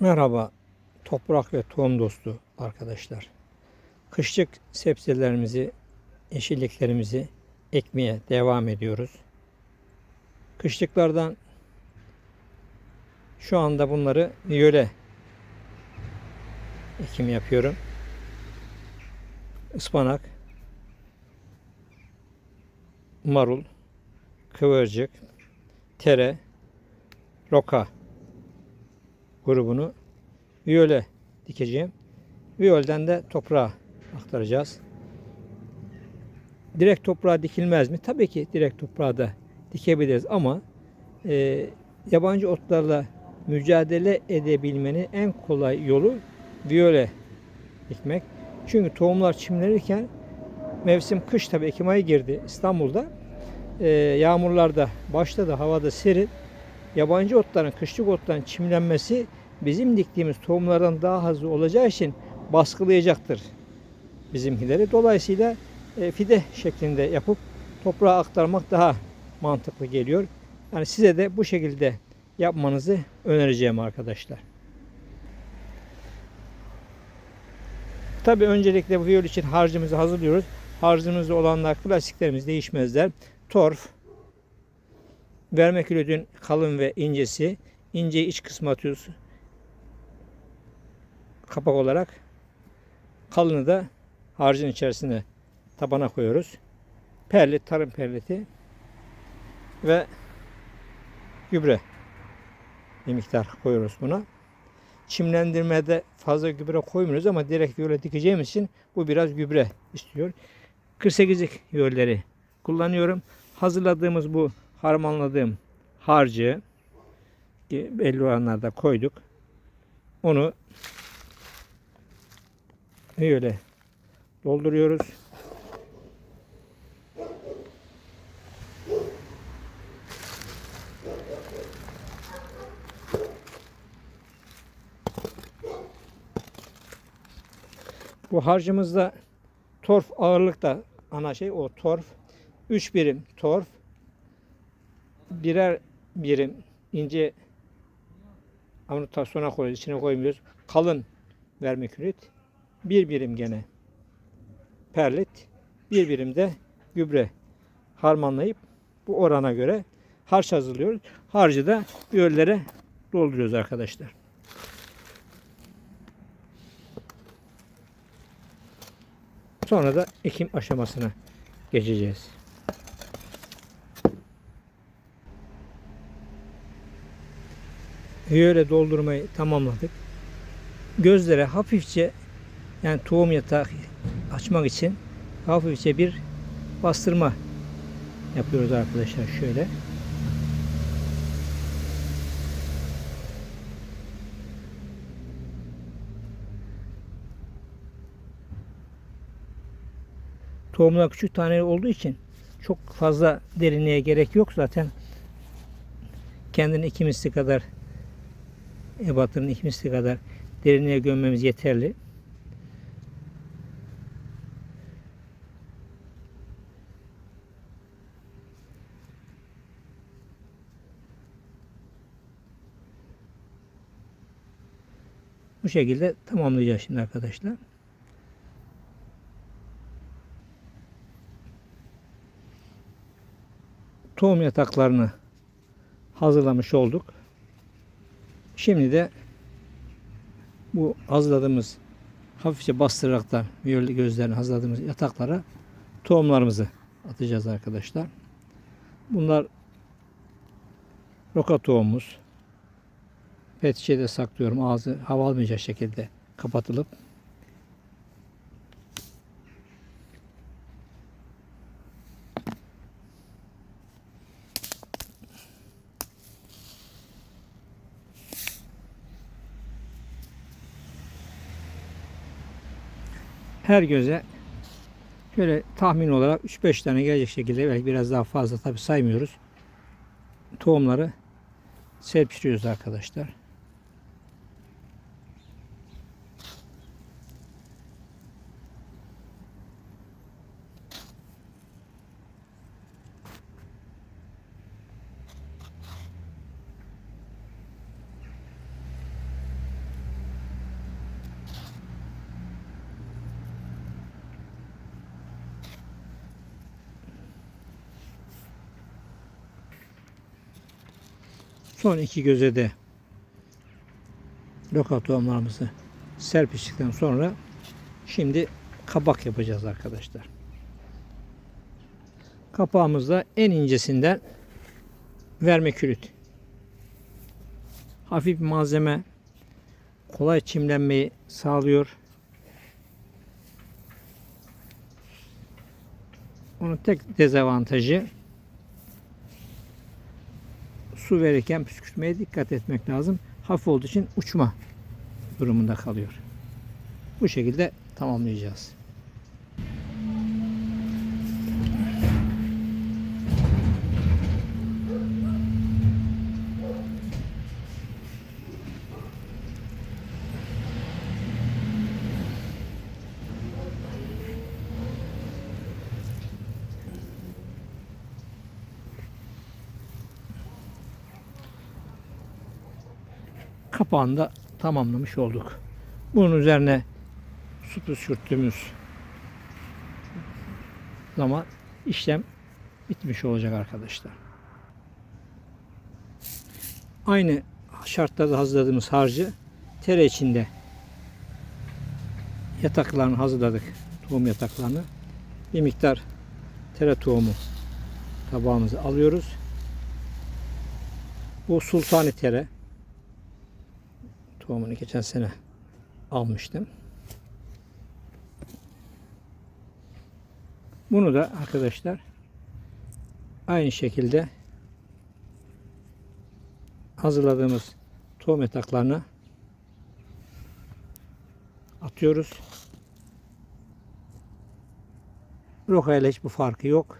Merhaba toprak ve tohum dostu arkadaşlar. Kışlık sebzelerimizi, yeşilliklerimizi ekmeye devam ediyoruz. Kışlıklardan şu anda bunları viyole ekim yapıyorum. Ispanak, marul, kıvırcık, tere, roka grubunu viyole dikeceğim. Viyolden de toprağa aktaracağız. Direkt toprağa dikilmez mi? Tabii ki direkt toprağa da dikebiliriz ama e, yabancı otlarla mücadele edebilmenin en kolay yolu viyole dikmek. Çünkü tohumlar çimlenirken mevsim kış tabii Ekim ayı girdi İstanbul'da. E, yağmurlar da başladı, havada serin. Yabancı otların, kışlık otların çimlenmesi bizim diktiğimiz tohumlardan daha hızlı olacağı için baskılayacaktır bizimkileri. Dolayısıyla e, fide şeklinde yapıp toprağa aktarmak daha mantıklı geliyor. Yani size de bu şekilde yapmanızı önereceğim arkadaşlar. Tabi öncelikle bu viyol için harcımızı hazırlıyoruz. Harcımızda olanlar klasiklerimiz değişmezler. Torf, vermekülodün kalın ve incesi. İnceyi iç kısmı atıyoruz. Kapak olarak. Kalını da harcın içerisine tabana koyuyoruz. Perlit, tarım perliti ve gübre bir miktar koyuyoruz buna. Çimlendirmede fazla gübre koymuyoruz ama direkt yola dikeceğimiz için bu biraz gübre istiyor. 48'lik yolları kullanıyorum. Hazırladığımız bu harmanladığım harcı belli oranlarda koyduk. Onu böyle dolduruyoruz. Bu harcımızda torf ağırlıkta ana şey o torf. 3 birim torf, birer birim ince amortasyona koyuyoruz. içine koymuyoruz. Kalın vermikülit. Bir birim gene perlit. Bir birim de gübre harmanlayıp bu orana göre harç hazırlıyoruz. Harcı da göllere dolduruyoruz arkadaşlar. Sonra da ekim aşamasına geçeceğiz. Böyle doldurmayı tamamladık. Gözlere hafifçe yani tohum yatağı açmak için hafifçe bir bastırma yapıyoruz arkadaşlar şöyle. Tohumlar küçük tane olduğu için çok fazla derinliğe gerek yok zaten. Kendini iki misli kadar ebatının iki misli kadar derinliğe gömmemiz yeterli. Bu şekilde tamamlayacağız şimdi arkadaşlar. Tohum yataklarını hazırlamış olduk. Şimdi de bu hazırladığımız hafifçe bastırarak da viyolli gözlerini hazırladığımız yataklara tohumlarımızı atacağız arkadaşlar. Bunlar roka tohumumuz. Pet şişede saklıyorum. Ağzı hava almayacak şekilde kapatılıp. Her göze şöyle tahmin olarak 3-5 tane gelecek şekilde belki biraz daha fazla tabi saymıyoruz. Tohumları serpiştiriyoruz arkadaşlar. Son iki göze de roka tohumlarımızı serpiştikten sonra şimdi kabak yapacağız arkadaşlar. Kapağımızda en incesinden vermikülit. Hafif malzeme kolay çimlenmeyi sağlıyor. Onun tek dezavantajı su verirken püskürtmeye dikkat etmek lazım. Hafif olduğu için uçma durumunda kalıyor. Bu şekilde tamamlayacağız. Kapağını da tamamlamış olduk. Bunun üzerine su püskürttüğümüz zaman işlem bitmiş olacak arkadaşlar. Aynı şartlarda hazırladığımız harcı tere içinde yataklarını hazırladık. Tohum yataklarını. Bir miktar tere tohumu tabağımıza alıyoruz. Bu sultani tere. Tohumunu geçen sene almıştım. Bunu da arkadaşlar aynı şekilde hazırladığımız tohum yataklarına atıyoruz. Roka ile hiçbir farkı yok.